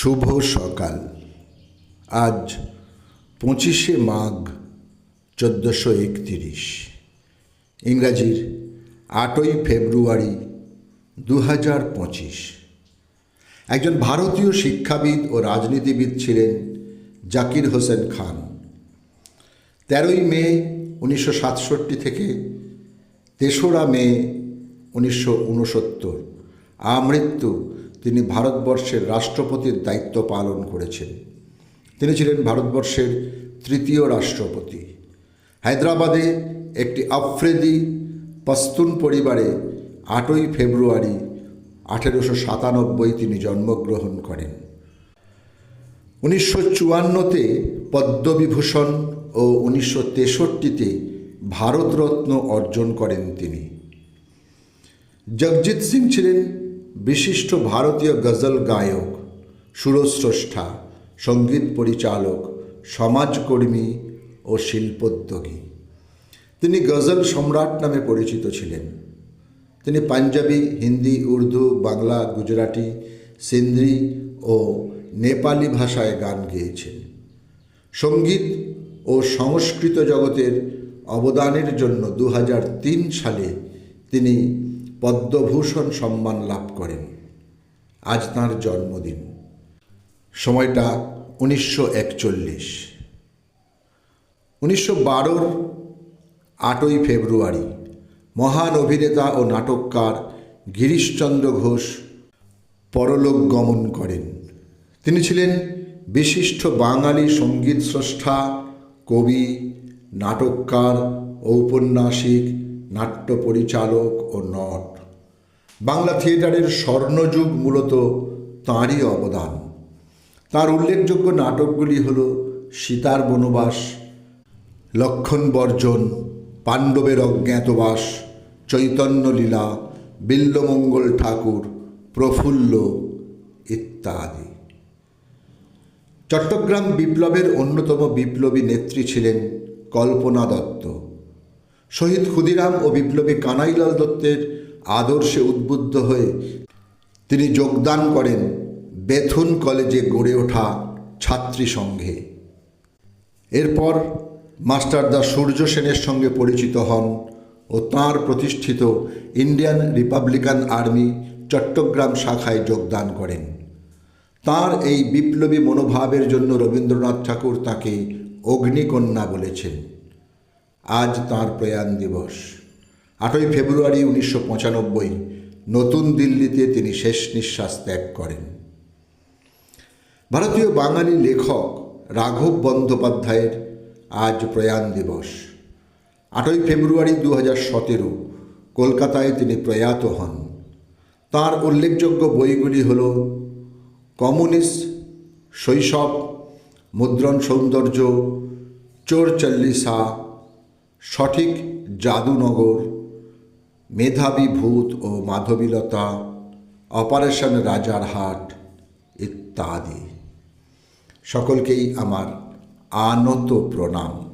শুভ সকাল। আজ পঁচিশে মাঘ চোদ্দোশো একতিরিশ। ইংরাজির আটই ফেব্রুয়ারি দু হাজার পঁচিশ। একজন ভারতীয় শিক্ষাবিদ ও রাজনীতিবিদ ছিলেন জাকির হোসেন খান। তেরোই মে উনিশশো সাতষট্টি থেকে তেসরা মে উনিশশো উনসত্তর। আমৃত্যু তিনি ভারতবর্ষের রাষ্ট্রপতির দায়িত্ব পালন করেছেন। তিনি ছিলেন ভারতবর্ষের তৃতীয় রাষ্ট্রপতি। হায়দ্রাবাদে একটি আফ্রেদি পস্তুন পরিবারে আটই ফেব্রুয়ারি আঠেরোশো সাতানব্বই তিনি জন্মগ্রহণ করেন। উনিশশো চুয়ান্নতে পদ্মবিভূষণ ও উনিশশো তেষট্টিতে ভারতরত্ন অর্জন করেন তিনি। জগজিৎ সিং ছিলেন বিশিষ্ট ভারতীয় গজল গায়ক, সুরস্রষ্টা, সংগীত পরিচালক, সমাজকর্মী ও শিল্পোদ্যোগী। তিনি গজল সম্রাট নামে পরিচিত ছিলেন। তিনি পাঞ্জাবি, হিন্দি, উর্দু, বাংলা, গুজরাটি, সিন্ধি ও নেপালি ভাষায় গান গেয়েছেন। সংগীত ও সংস্কৃত জগতের অবদানের জন্য দু হাজার তিন সালে তিনি পদ্মভূষণ সম্মান লাভ করেন। আজ তাঁর জন্মদিন। সময়টা উনিশশো একচল্লিশ। উনিশশো বারোর আটই ফেব্রুয়ারি মহান অভিনেতা ও নাটককার গিরিশচন্দ্র ঘোষ পরলোক গমন করেন। তিনি ছিলেন বিশিষ্ট বাঙালি সংগীত স্রষ্টা, কবি, নাটককার ঔপন্যাসিক নাট্য পরিচালক ও নট। বাংলা থিয়েটারের স্বর্ণযুগ মূলত তাঁরই অবদান। তার উল্লেখযোগ্য নাটকগুলি হল সীতার বনবাস, লক্ষণ বর্জন, পাণ্ডবের অজ্ঞাতবাস, চৈতন্যলীলা, বিল্লমঙ্গল ঠাকুর, প্রফুল্ল ইত্যাদি। চট্টগ্রাম বিপ্লবের অন্যতম বিপ্লবী নেত্রী ছিলেন কল্পনা দত্ত। শহীদ ক্ষুদিরাম ও বিপ্লবী কানাইলাল দত্তের আদর্শে উদ্বুদ্ধ হয়ে তিনি যোগদান করেন বেথুন কলেজে গড়ে ওঠা ছাত্রী সংঘে। এরপর মাস্টারদা সূর্য সেনের সঙ্গে পরিচিত হন ও তাঁর প্রতিষ্ঠিত ইন্ডিয়ান রিপাবলিকান আর্মি চট্টগ্রাম শাখায় যোগদান করেন। তার এই বিপ্লবী মনোভাবের জন্য রবীন্দ্রনাথ ঠাকুর তাকে অগ্নিকন্যা বলেছেন। আজ তাঁর প্রয়াণ দিবস। আটই ফেব্রুয়ারি উনিশশো পঁচানব্বই, নতুন দিল্লিতে তিনি শেষ নিঃশ্বাস ত্যাগ করেন। ভারতীয় বাঙালি লেখক রাঘব বন্দ্যোপাধ্যায়ের আজ প্রয়াণ দিবস। আটই ফেব্রুয়ারি দু হাজার সতেরো, কলকাতায় তিনি প্রয়াত হন। তার উল্লেখযোগ্য বইগুলি হল কমিউনিস্ট শৈশব, মুদ্রণ সৌন্দর্য, চোর চল্লিসা সঠিক জাদুনগর মেধাবী ভূত ও মাধবীলতা অপারেশন রাজার হাট ইত্যাদি। সকলকেই আমার আনত প্রণাম।